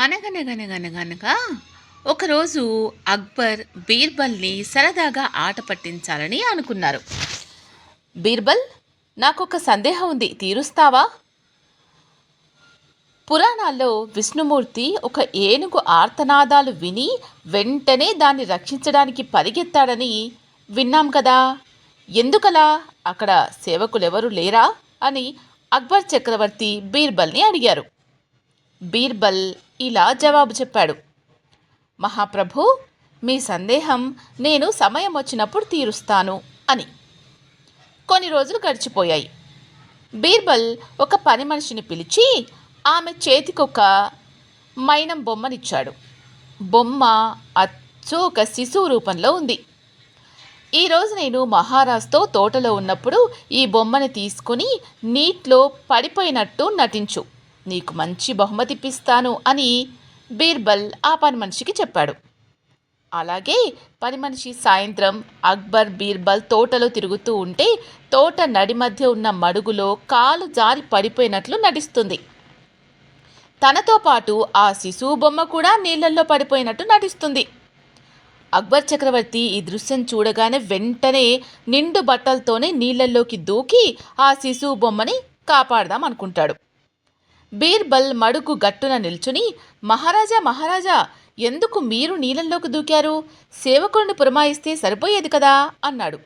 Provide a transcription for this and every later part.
అనగనగనగనగనగా ఒకరోజు అక్బర్ బీర్బల్ని సరదాగా ఆట పట్టించాలని అనుకున్నారు. బీర్బల్ నాకొక సందేహం ఉంది తీరుస్తావా? పురాణాల్లో విష్ణుమూర్తి ఒక ఏనుగు ఆర్తనాదాలు విని వెంటనే దాన్ని రక్షించడానికి పరిగెత్తాడని విన్నాం కదా. ఎందుకలా? అక్కడ సేవకులెవరు లేరా? అని అక్బర్ చక్రవర్తి బీర్బల్ని అడిగారు. బీర్బల్ ఇలా జవాబు చెప్పాడు. మహాప్రభు మీ సందేహం నేను సమయం వచ్చినప్పుడు తీరుస్తాను అని. కొన్ని రోజులు గడిచిపోయాయి. బీర్బల్ ఒక పని మనిషిని పిలిచి ఆమె చేతికొక మైనం బొమ్మనిచ్చాడు. బొమ్మ అచ్చు ఒక శిశువు రూపంలో ఉంది. ఈరోజు నేను మహారాజ్తో తోటలో ఉన్నప్పుడు ఈ బొమ్మని తీసుకుని నీటిలో పడిపోయినట్టు నటించు. నీకు మంచి బహుమతి ఇప్పిస్తాను అని బీర్బల్ ఆ పని మనిషికి చెప్పాడు. అలాగే పని మనిషి సాయంత్రం అక్బర్ బీర్బల్ తోటలో తిరుగుతూ ఉంటే తోట నడి మధ్య ఉన్న మడుగులో కాలు జారి పడిపోయినట్లు నటిస్తుంది. తనతో పాటు ఆ శిశువు బొమ్మ కూడా నీళ్ళల్లో పడిపోయినట్టు నటిస్తుంది. అక్బర్ చక్రవర్తి ఈ దృశ్యం చూడగానే వెంటనే నిండు బట్టలతోనే నీళ్ళల్లోకి దూకి ఆ శిశువు బొమ్మని కాపాడదాం అనుకుంటాడు. బీర్బల్ మడుకు గట్టున నిల్చుని మహారాజా మహారాజా ఎందుకు మీరు నీళ్ళల్లోకి దూకారు? సేవకుడిని పురమాయిస్తే సరిపోయేది కదా అన్నాడు.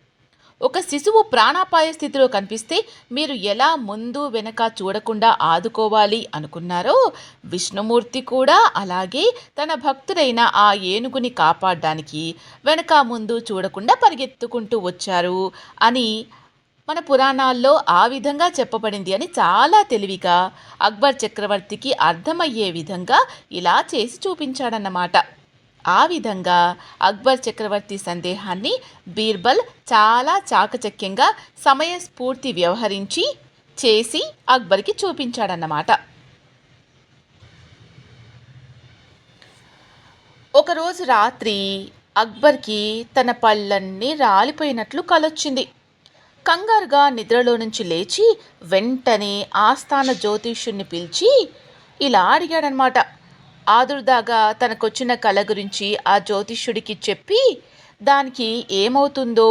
ఒక శిశువు ప్రాణాపాయ స్థితిలో కనిపిస్తే మీరు ఎలా ముందు వెనక చూడకుండా ఆదుకోవాలి అనుకున్నారో విష్ణుమూర్తి కూడా అలాగే తన భక్తుడైన ఆ ఏనుగుని కాపాడడానికి వెనక ముందు చూడకుండా పరిగెత్తుకుంటూ వచ్చారు అని మన పురాణాల్లో ఆ విధంగా చెప్పబడింది అని చాలా తెలివిగా అక్బర్ చక్రవర్తికి అర్థమయ్యే విధంగా ఇలా చేసి చూపించాడన్నమాట. ఆ విధంగా అక్బర్ చక్రవర్తి సందేహాన్ని బీర్బల్ చాలా చాకచక్యంగా సమయస్ఫూర్తి వ్యవహరించి చేసి అక్బర్కి చూపించాడన్నమాట. ఒకరోజు రాత్రి అక్బర్కి తన పళ్ళన్నీ రాలిపోయినట్లు కలొచ్చింది. కంగారుగా నిద్రలో నుంచి లేచి వెంటనే ఆస్థాన జ్యోతిష్యుణ్ణి పిలిచి ఇలా అడిగాడనమాట. ఆదుర్దాగా తనకొచ్చిన కళ గురించి ఆ జ్యోతిష్యుడికి చెప్పి దానికి ఏమవుతుందో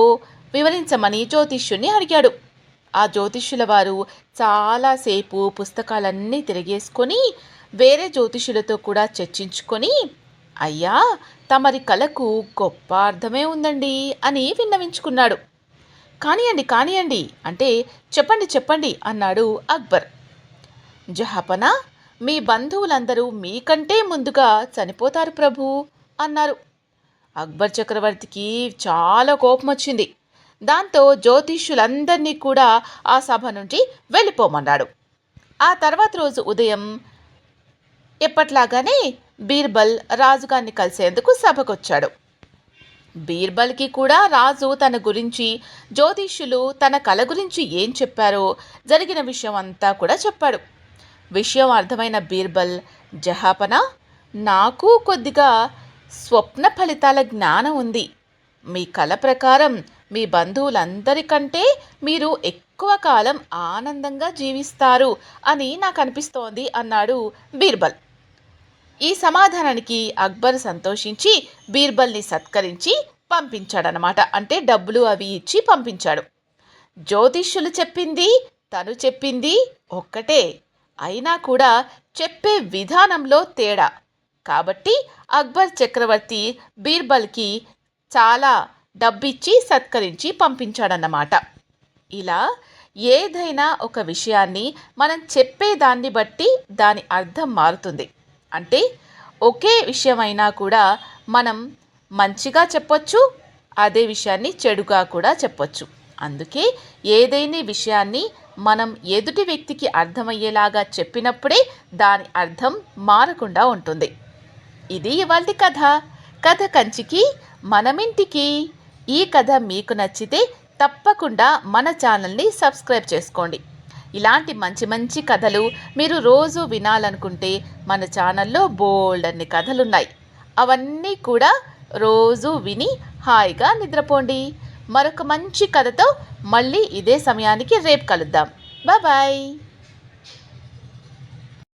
వివరించమని జ్యోతిష్యుణ్ణి అడిగాడు. ఆ జ్యోతిష్యుల వారు చాలాసేపు పుస్తకాలన్నీ తిరిగేసుకొని వేరే జ్యోతిష్యులతో కూడా చర్చించుకొని అయ్యా తమరి కళకు గొప్ప అర్థమే ఉందండి అని విన్నవించుకున్నాడు. కానియండి కానియండి అంటే చెప్పండి చెప్పండి అన్నాడు అక్బర్. జహాపనా మీ బంధువులందరూ మీకంటే ముందుగా చనిపోతారు ప్రభు అన్నారు. అక్బర్ చక్రవర్తికి చాలా కోపం వచ్చింది. దాంతో జ్యోతిష్యులందరినీ కూడా ఆ సభ నుండి వెళ్ళిపోమన్నాడు. ఆ తర్వాత రోజు ఉదయం ఎప్పట్లాగానే బీర్బల్ రాజుగారిని కలిసేందుకు సభకొచ్చాడు. బీర్బల్కి కూడా రాజు తన గురించి జ్యోతిష్యులు తన కళ గురించి ఏం చెప్పారో జరిగిన విషయం అంతా కూడా చెప్పాడు. విషయం అర్థమైన బీర్బల్ జహాపన? నాకు కొద్దిగా స్వప్న ఫలితాల జ్ఞానం ఉంది. మీ కళ ప్రకారం మీ బంధువులందరికంటే మీరు ఎక్కువ కాలం ఆనందంగా జీవిస్తారు అని నాకు అనిపిస్తోంది అన్నాడు బీర్బల్. ఈ సమాధానానికి అక్బర్ సంతోషించి బీర్బల్ని సత్కరించి పంపించాడనమాట అంటే డబ్బులు అవి ఇచ్చి పంపించాడు. జ్యోతిష్యులు చెప్పింది తను చెప్పింది ఒక్కటే. అయినా కూడా చెప్పే విధానంలో తేడా. కాబట్టి అక్బర్ చక్రవర్తి బీర్బల్కి చాలా డబ్బిచ్చి సత్కరించి పంపించాడన్నమాట. ఇలా ఏదైనా ఒక విషయాన్ని మనం చెప్పేదాన్ని బట్టి దాని అర్థం మారుతుంది. అంటే ఒకే విషయమైనా కూడా మనం మంచిగా చెప్పొచ్చు అదే విషయాన్ని చెడుగా కూడా చెప్పొచ్చు. అందుకే ఏదైనా విషయాన్ని మనం ఎదుటి వ్యక్తికి అర్థమయ్యేలాగా చెప్పినప్పుడే దాని అర్థం మారకుండా ఉంటుంది. ఇది ఇవాళ కథ. కథ కంచికి మనమింటికి. ఈ కథ మీకు నచ్చితే తప్పకుండా మన ఛానల్ని సబ్స్క్రైబ్ చేసుకోండి. ఇలాంటి మంచి మంచి కథలు మీరు రోజు వినాలనుకుంటే మన ఛానల్లో బోల్డ్ అన్ని కథలున్నాయి. అవన్నీ కూడా రోజు విని హాయిగా నిద్రపోండి. మరొక మంచి కథతో మళ్ళీ ఇదే సమయానికి రేపు కలుద్దాం. బాయ్